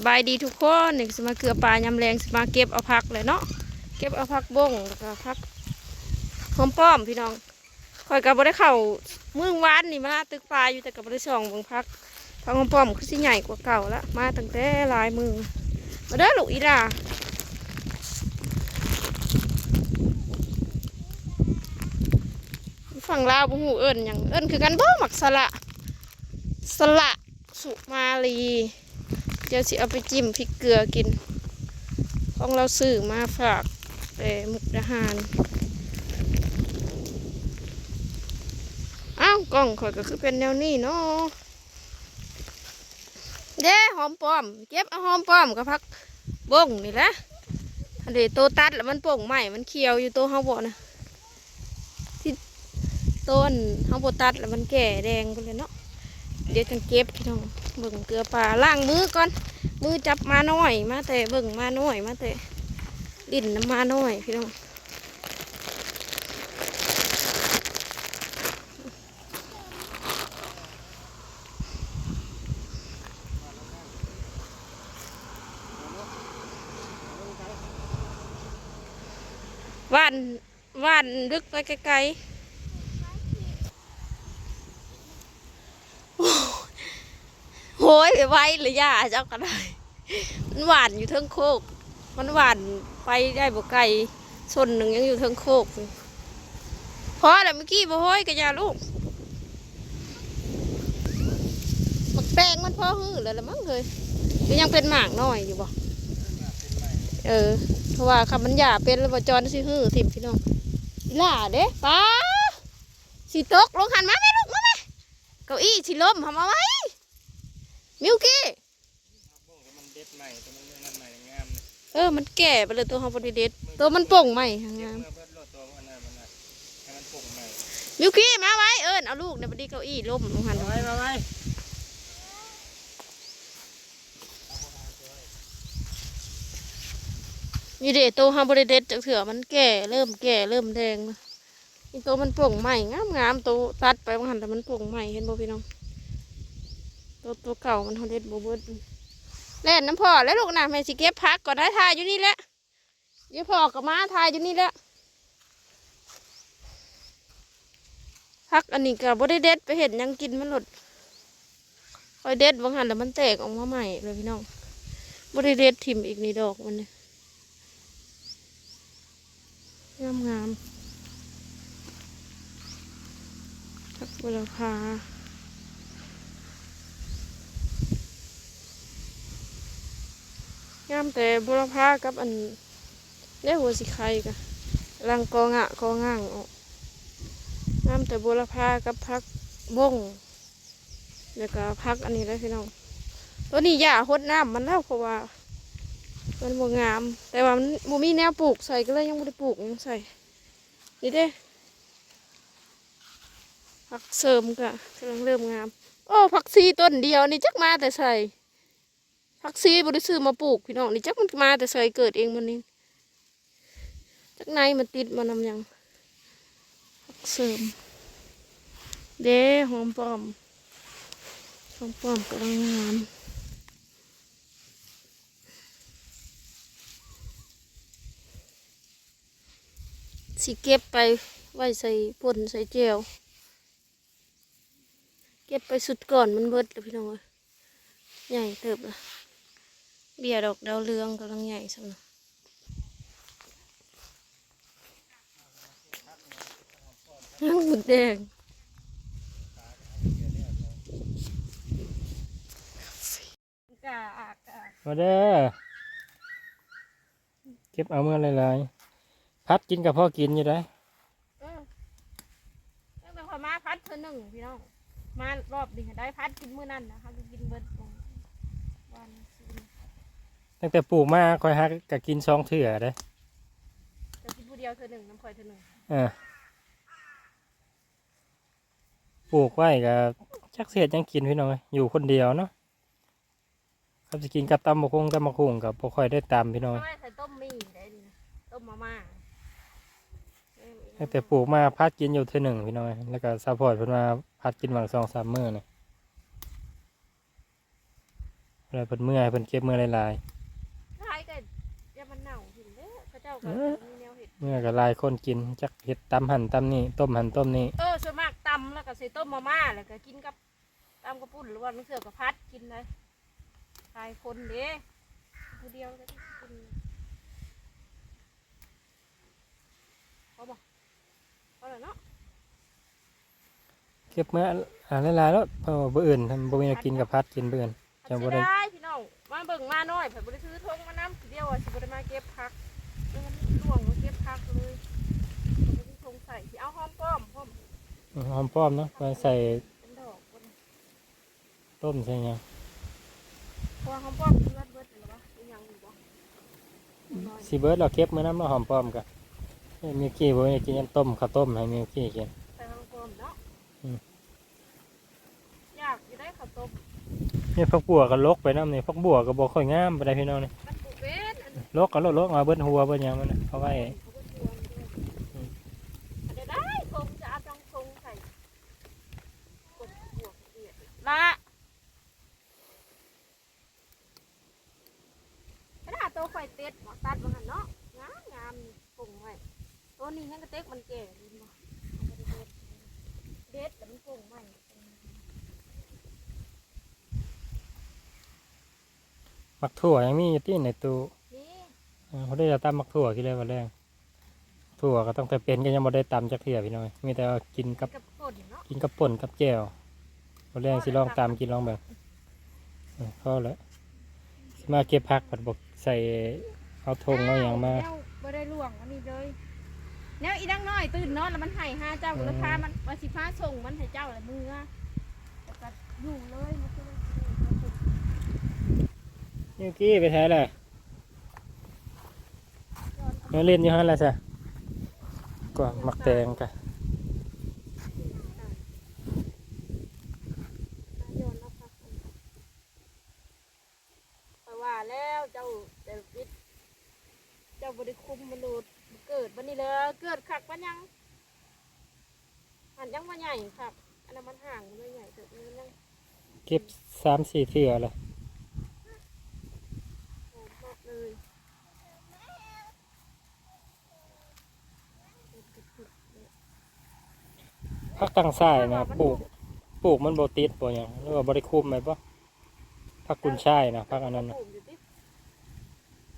สบายดีทุกคนนี่สมาเกลือปลายำแรงสมาเก็บเอาพักเลยเนาะเก็บเอาพักบงแล้วก็พักหอมป้อมพี่น้องคอยกับบได้เข้าเมืองวานนี่มาตึกปลาอยู่แต่กับบ่ได้ส่องบิ่งพักพักหอมป้อมคือสิใหญ่กว่าเก่าละมาตั้งแต่ลายมือมาเด้อลูกอีดาฝั่งลาวบ่ฮู้เอิ้นหยังเอิ้นคือกันบ่หมักสละสละสุมาลี เดี๋ยวสิเอาไปจิ้มพริกเกลือกิน ของเราซื้อมาฝากไปมุกดาหารอ้าวกล้องข่อยก็คือเป็นแนวนี้เนาะเด้หอมปอม เก็บเอาหอมปอมกับพักบ้งนี่แหละอันเดโตตัดแล้วมันโป่งใหม่มันเขียวอยู่โตเฮาบ่นะที่ต้นเฮาบ่ตัดแล้วมันแก่แดงไปเลยเนาะเดี๋ยวจังเก็บพี่น้อง เบิ่งเกลือปลาล้างมือก่อน มือจับมาหน่อย มาแต่เบิ่งมาหน่อย มาแต่ดินน้ำมาหน่อยพี่น้องว่านว่านลึกไปไกลๆ โอ้ยไว้หรือย่าเจ้าก็ได้มันหวานอยู่เทิงโคก มันหวานไปได้บ่ไกลส่วนหนึ่งยังอยู่เทิงโคกอยู่พอแล้วเมื่อกี้บ่ห้อยกะยาลูกมักแตงมันพอหื้อแล้วละมั้งเลยยังเป็นหมากน้อยอยู่บ่เออเพราะว่าคำมันหยาเป็นแล้วบ่จอนสิหื้อทิมพี่น้องอีหล่าเด้ป้าสิตกลงหันมาแม่ลูกมาแม่เก้าอี้สิล้มทำเอาไว้ มิวกี้มันเด็ดใหม่ตัวมันนั่นใหม่งามเลยเออ มันแก่ไปเลยตัวฮอปดีเดตตัวมันโป่งใหม่ทางเก็บงามเมื่อเพื่อนรถตัวมันน่ะมันน่ะให้มันปุ่งใหม่มิวกี้มาไว้เอิญเอาลูกในบดีเก้าอี้ล้มลงหันมาไว้มาไว้นี่เดตัวฮอปดีเดตจากเถื่อมันแก่เริ่มแก่เริ่มแดงนะนี่ตัวมันโป่งใหม่งามงามตัวตัดไปบางหันแต่มันโป่งใหม่เห็นบ่พี่น้อง ตัวตัวเก่ามันฮอเด็ดบ่เบิดเล่นน้ำพ่อแล้วลูกนะแม่สิเก็บพักก่อนได้ทายอยู่นี่แหละเดี๋ยวพ่อกับมาทายอยู่นี่แหละพักอันนี้ก็บ่ได้เด็ดไปเห็นยังกินมันหลดคอยเด็ดบางหันแล้วมันแตกออกมาใหม่เลยพี่น้องบริเด็ดทิมอีกนี่ดอกมันเนี่ยงามงามทักบุรพาามแต่บุรพากับอันได้หัวสีไข่กะลังกองะกองอ่างออกงามแต่บุรพากับพักบงแล้วก็พักอันนี้เลยพี่น้องตัวนี้หญ้าหดน้ำมันแล้วเพราะว่า มันบ่งาม แต่ว่ามันบ่มีแนวปลูกใส่ก็เลยยังบ่ได้ปลูกยังใส่นี่เด้ผักเสริมก็กำลังเริ่มงาม โอ้ผักซีต้นเดียวนี่จักมาแต่ใส่ ผักซีบ่ได้ซื้อมาปลูกพี่น้องนี่จักมันมาแต่ใส่เกิดเองมันนี่จักในมันติดมานำหยังผักเสริม เด้หอมปลอมช่องป้อมกำลังงามสิเก็บไปไว้ใส่ป่นใส่เจียวเก็บไปสุดก่อนมันเบิดแล้วพี่น้องเอ้ยใหญ่เติบละ เบียร์ดอกดาวเรืองกำลังใหญ่สักหน่อยน้ำหมุดแดงกะอากะมาเด้อเก็บเอาเมื่อไรๆพัดกินกับพ่อกินอยู่ได้เออตั้งแต่พอมาพัดเธอหนึ่งพี่น้องมารอบนี้ได้พัดกินมื้อนั้นนะคะกินเบิดวันศุกร์ ตั้งแต่ปลูกมาคอยฮักกับกินซองเถื่อได้จะกินผู้เดียวเธอหนึ่งน้ำข่อยเธอหนึ่งเออปลูกไว้กับจักเสียดยังกินพี่น้องเอ้ยอยู่คนเดียวเนาะครับจะกินกับตำมะคงตำมะคุงกับพอค่อยได้ตำพี่น้องทำเอ้ยไมใส่ต้มมี่ได้ดีนะต้มมาม่าตั้งแต่ปลูกมาพัดกินอยู่เท่อหนึ่งพี่น้องเอ้ยแล้วก็ซัพพอร์ตเพิ่นมาพัดกินหวังสองสามมื้อนี่เวลาเพิ่นเมื่อยเพิ่นเก็บเมื่อยหลายขายก็อย่ามั นเน่าหินเด้อเขาเจ้าก็เออมีแนวเห็ดๆเมื่อยก็หลายคนกินจักเฮ็ดตำหั่นตำนี่ต้มหั่นต้มนี่เออส่วนมากตำแล้วก็ใส่ต้มมาม่าแล้วก็กินกับตำกระปุ่นหรือว่าลูกเสือกับพัดกินเลยขายคนเด้ผู้เดียวก็ได้กินพอบ่พอแล้วเนาะเก็บเมื่ออ่าหลายๆแล้วเพราะว่าบ่อื่นทำบ่มีแนวกินกับพัดกินเบิ่นจำบ่บ่ได้ ได้พี่น้อง มาเบิ่งมาหน่อยเพิ่นบ่ได้ซื้อทงมาน้ำทีเดียวอะสิบ่ได้มาเก็บผักเดี๋ยวมันล่วงมาเก็บผักเลยบ่ได้ทงใส่สิเอาหอมป้อมพร้อมหอมป้อมเนาะไว้ใส่เป็นดอกบ่ได้ต้มใส่หยังเพราะว่าหอมป้อมกินเบิดเบิดเลยเหรอวะอีหยังอยู่บ่น้อยสิเบิดเราเก็บมื้อนั้นมาหอมป้อมกะมีกี้บ่ได้กินยันต้มข้าวต้มให้มีกี้กินใส่หอมป้อมเนาะอืมอยากอยู่ได้ข้าวต้ม นี่พักบัวก็ลกไปน้ำนี่พักบัวก็บ่ค่อยงามปานใดพี่น้องนี่มันปลูกเป็นอันนี้ลกก็ลกลกเอาเบิดหัวเบิดหยังมันน่ะเอาไว้เขาก็ชวนด้วยอันนี้ได้ทงจะเอาจังทงใส่กดบวกเดียดละขนาดตัวไฟเต็ดหมอตัดมาหันเนาะงามงามปงไว้ตัวนี้ยังกระเต็กมันแก่ดีเนาะเอาไปเด็ดเด็ดแต่มันปงไว้ มักถั่วยังมีอยู่ที่ในตู้นี่เออเขาได้จะตำมักถั่วกินเลยวันแรกถั่วก็ต้องแต่เป็นก็ยังบ่ได้ตำจักเทื่อพี่น้อยมีแต่ว่ากินกับกับป่นเนาะกินกับป่นกับแจ่ววันแรกสิลองตำกินลองแบบเออพอแล้วสิมาเก็บผักผัดบกใส่เอาธงเอาอย่างมาแนวบ่ได้ล่วงอันนี้เลยแนวอีดังน้อยตื่นนอนแล้วมันให้ห้าเจ้าอืมราคามันว่าสิพาส่งมันให้เจ้าละมือแต่ก็อยู่เลยมันก็เล ยนิวกี้ไปแท้เลยมาเล่นอยู่ฮั่นแหละจ้ะก็มักแตงกะโยนแล้วค่ะเพราะว่าแล้วเจ้าแต่วิทย์เจ้าบริคุมมันดูดเกิดวันนี้เลยเกิดขักมันยังหันยังมาใหญ่ครับอันนั้นมันห่างมันไม่ใหญ่เกิดมันยังเก็บสามสี่เทื่อเลย หอมมากเลย พักตั้งซ้ายนะปลูกปลูกมันโบติดบ่หยังหรือว่าบริคุมไหมปะพักกุนช่ายนะพักอันนั้นนะปลูกอยู่ที่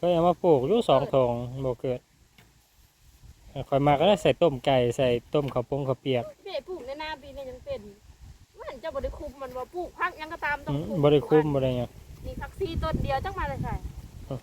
ก็ยังมาปลูกอยู่สองทงโบเกิดคอยมาก็ได้ใส่ต้มไก่ใส่ต้มข้าวปงข้าวเปียกเบ้ปลูกในนาปีนี้ยังเป็นไม่เห็นเจ้าบริคุมมันว่าปลูกพักยังก็ตามต้องอืมปลูกบริคุมบริยังนี่พักซีต้นเดียวจังมาเลยใส่เออ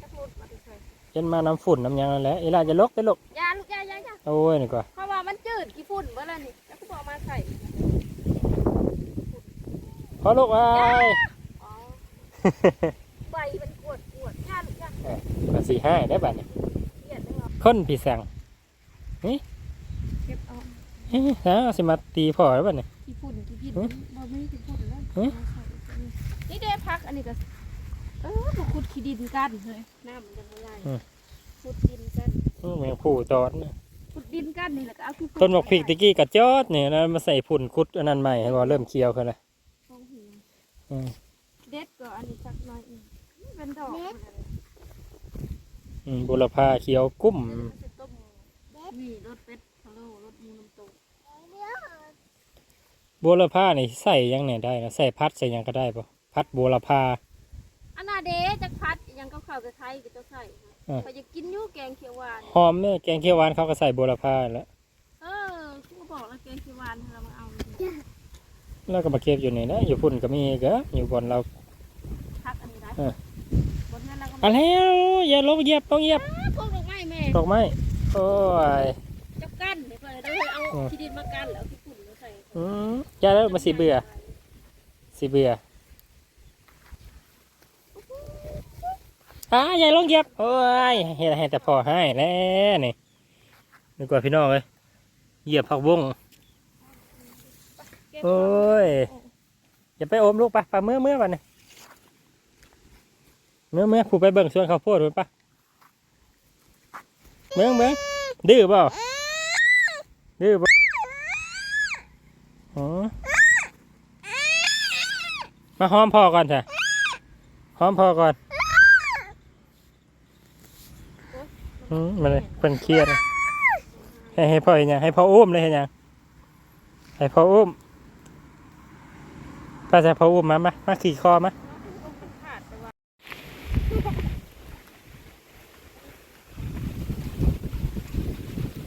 จะพูดมาเลยใส่เย็ นมาน้ำฝุ่นน้ำหยังนั่นแหละอีหลาจะลกไปลกยาลูกยายายาโอ้ยนี่ก่อนเพราะว่ามันจืดกี่ฝุ่นเมื่อไรนี่แล้วก็บอกมาใส่พอลูกไอ้อ๋อใบมันกวดกวดยาลูกยาก็สี่ห้าได้บัดนี่เกลียดเลยเหรอคนพี่สั่เก็บเอาเฮ้ยฮะเอาสิมาตีพ่อแล้บัดนี่กี่ฝุ่นกี่พิษเอ๊ะบ่ไม่กี่ฝุ่นแล้วเอ๊ะมาใส่นี่ได้พักอันนี้ก็ เออมาขุดขี้ดินกันเลยน้ำมันจะไม่ไหลขุดดินกันอื้อแมงผู้ตอดนะขุดดินกันนี่แหละก็เอาขี้ฝุ่ต้นบอกพริกตะกี้กับจอดเนี่ยนะมาใส่ผุ่นคุดอันนั้นใหม่ให้ว่าเริ่มเคี้ยวขึ้นแล้วลงหัวอืมเด็ดก็อันนี้สักหน่อยหนึ่งเป็นดอกมันอะไรอืมบุรพาเคี้ยวกุ้มมันจะต้มนี่รสเป็ดพะโล้รสหมูน้ำตกบุรพานี่ใส่หยังเนี่ยได้นะใส่พัดใส่หยังก็ได้ปะพัดบุรพา อันนาเดจักพัดยังก็ข้าวกระไทยก็จะใส่อะ เขาจะกินอยู่แกงเขียวหวาน หอมเนี่ยแกงเขียวหวานเขาก็ใส่บุรพาแล้ว เออคุณบอกแล้วแกงเขียวหวานเรามาเอาแล้วก็มาเก็บอยู่นี่นะอยู่พุ่นก็มีอีก็อยู่บนเรา พักอันนี้ได้เออ บนนั้นเราก็เอันแล้วอย่าลบเหยียบต้องเหยียบพวกดอกไม้แม่ตกไหมโอ้ย จับกั้นเดี๋ยวก่อนเราเลยเอาอืมขี้ดินมากั้นแล้วเอาขี้ฝุ่นมาใส่อืมอย่าแล้วมาสิเบื่อสิเบื่อ อ่าอย่ลงเหยียบโอ้ยเฮ็ดให้แต่พอให้แล้วนี่นึกว่าพี่น้องเลยเหยียบผักบุ้งโอ้ยอย่าไปอมลูกปะปะเมื่อเมื่อวันนี้เมื่อเมื่อครูไปเบิ่งสวนข้าวโพดมันปะเมื่อเมื่อดื้อเปล่าดื้อเปล่าอ๋อมาหอมพ่อก่อนเถอะหอมพอก่อน อืมมันเป็นเครียดให้ให้พ่อเห็นยังให้พ่ออุ้มเลยเห็นยังให้พ่ออุ้มป้าจะพ่ออุ้มมามามาขี่คอมา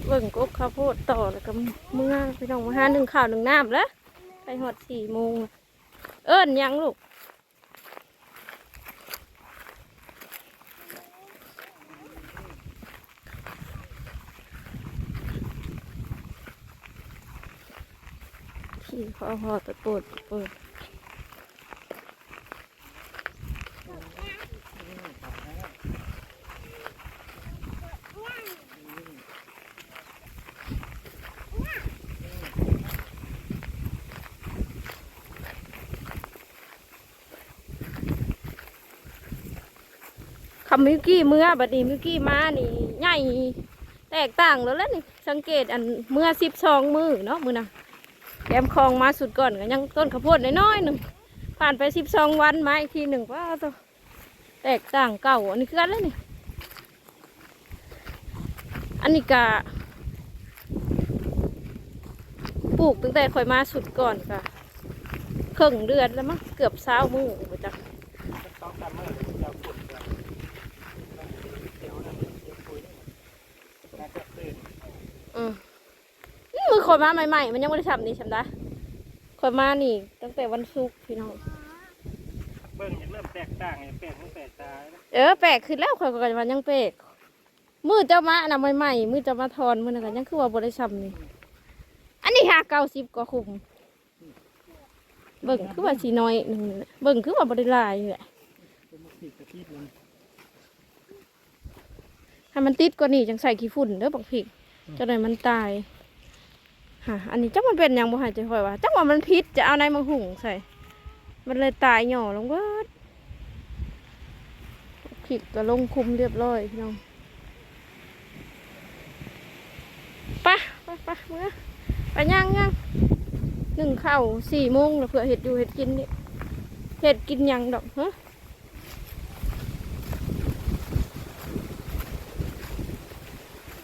เบิ่งกบข้าวโพดต่อแล้วก็เมื่อพี่น้องมาหาหนึ่งข้าวหนึ่งน้ำแล้วไปหอดสี่โมงเอิ้นหยังลูก ขี่พอพอตะโกดตะโกดคำมิวกี้เมื่อบัดนี้มิวกี้มานี่ใหญ่แตกต่างแล้วแล้วนี่สังเกตอันเมื่อสิบสองมือเนาะมือนะ แกมคลองมาสุดก่อนก็ยังต้นข้าวโพดน้อยๆหนึ่งผ่านไปสิบสองวันมาอีกทีหนึ่งว่าตัวแตกต่างเก่าอันนี้คือกันแล้วนี่อันนี้กะปลูกตั้งแต่ข่อยมาสุดก่อนกะครึ่งเดือนแล้วมั้งเกือบเช้ามือมาจากองตาม อเราขุดก่อนเดี๋ยวนะเดี๋ยวคุยน่าจะตื่นอืมนี่มือข่อยมาใหม่ๆ มันยังไม่ได้ทำนี่ฉันนะข่อยมานี่ ตั้งแต่วันศุกร์พี่น้อง เบิ่งเห็นเริ่มแตกต่างเนี่ยแปลกตั้งแต่ตาแล้วเออแปลกขึ้นแล้วข่อยก็วันยังแปลกมือเจ้ามาอันนะใหม่ๆมือเจ้ามาทอนมือนั่นก็ยังคือว่าบริษัทนี่ อันนี้หาเก้าสิบก็คุม เบิ่งคือว่าสีน้อยหนึ่งนี่แหละเบิ่งคือว่าบริลายแหละเป็นมุกผิดกระทิบเลยให้มันติดกว่านี้จังใส่ขี้ฝุ่นเด้อบักผิกจะได้มันตาย ฮะอันนี้จักมันเป็นยังบ่หายใจค่อยว่าจักว่ามันพิษจะเอาในมาหุงใส่ มันเลยตายหย่อลงเบิดผิดก็ลงคุมเรียบร้อยพี่น้องไปะปะปะเมื่อไปย่างย่างหนึ่งเข้าสี่โมงแล้วเผื่อเห็ดอยู่เห็ดกินนี่เห็ดกินยังดอกฮะ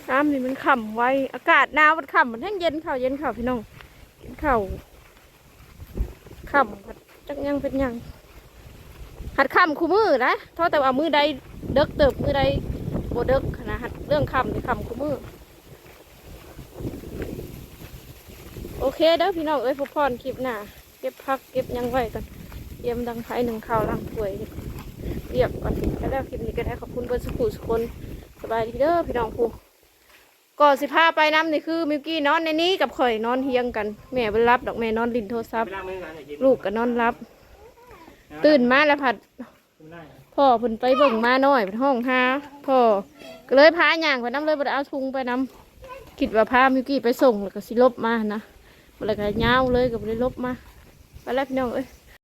น้ำนี่มันขำไว้ อากาศหนาวมันขำมันแห้งเย็นข่าวเย็นข่าวพี่น้องกินข้าวขำจักยังเป็นยัง หัดคำคู่มือนะเท่าแต่ว่ามือใดเด็กเติบมือใดโบเด็กนะหัดเรื่องคำในคำคู่มือโอเคเด้อพี่น้องเอ้ยพบพรคลิปหน้าเก็บพักเก็บยังไว้กันเตรียมดังไฟหนึ่งข้าวล้างถ้วยเรียบก่อนแล้วคลิปนี้ก็ได้ขอบคุณเบอร์สุขุสุกคนสบายดีเด้อพี่น้องผู้ ก่อนสิพาไปน้ำนี่คือมิวกี้นอนในนี้กับข่อยนอนเฮียงกัน แม่ไปรับดอกแม่นอนลินโทรศัพท์ไปล้างมือก่อนอย่ากินลูกก็นอนรับ ตื่นมาแล้วผัดไม่ได้พ่อเพิ่นไปเบิ่งมาหน่อยไปห้องหาพ่อก็เลยพาย่างไปน้ำเลยบ่ได้เอาทุงไปน้ำคิดว่าพามิวกี้ไปส่งแล้วก็สิลบมานะบ่เลยก็ยาวเลยก็บ่ได้ลบมาไปแล้วพี่น้องเอ้ย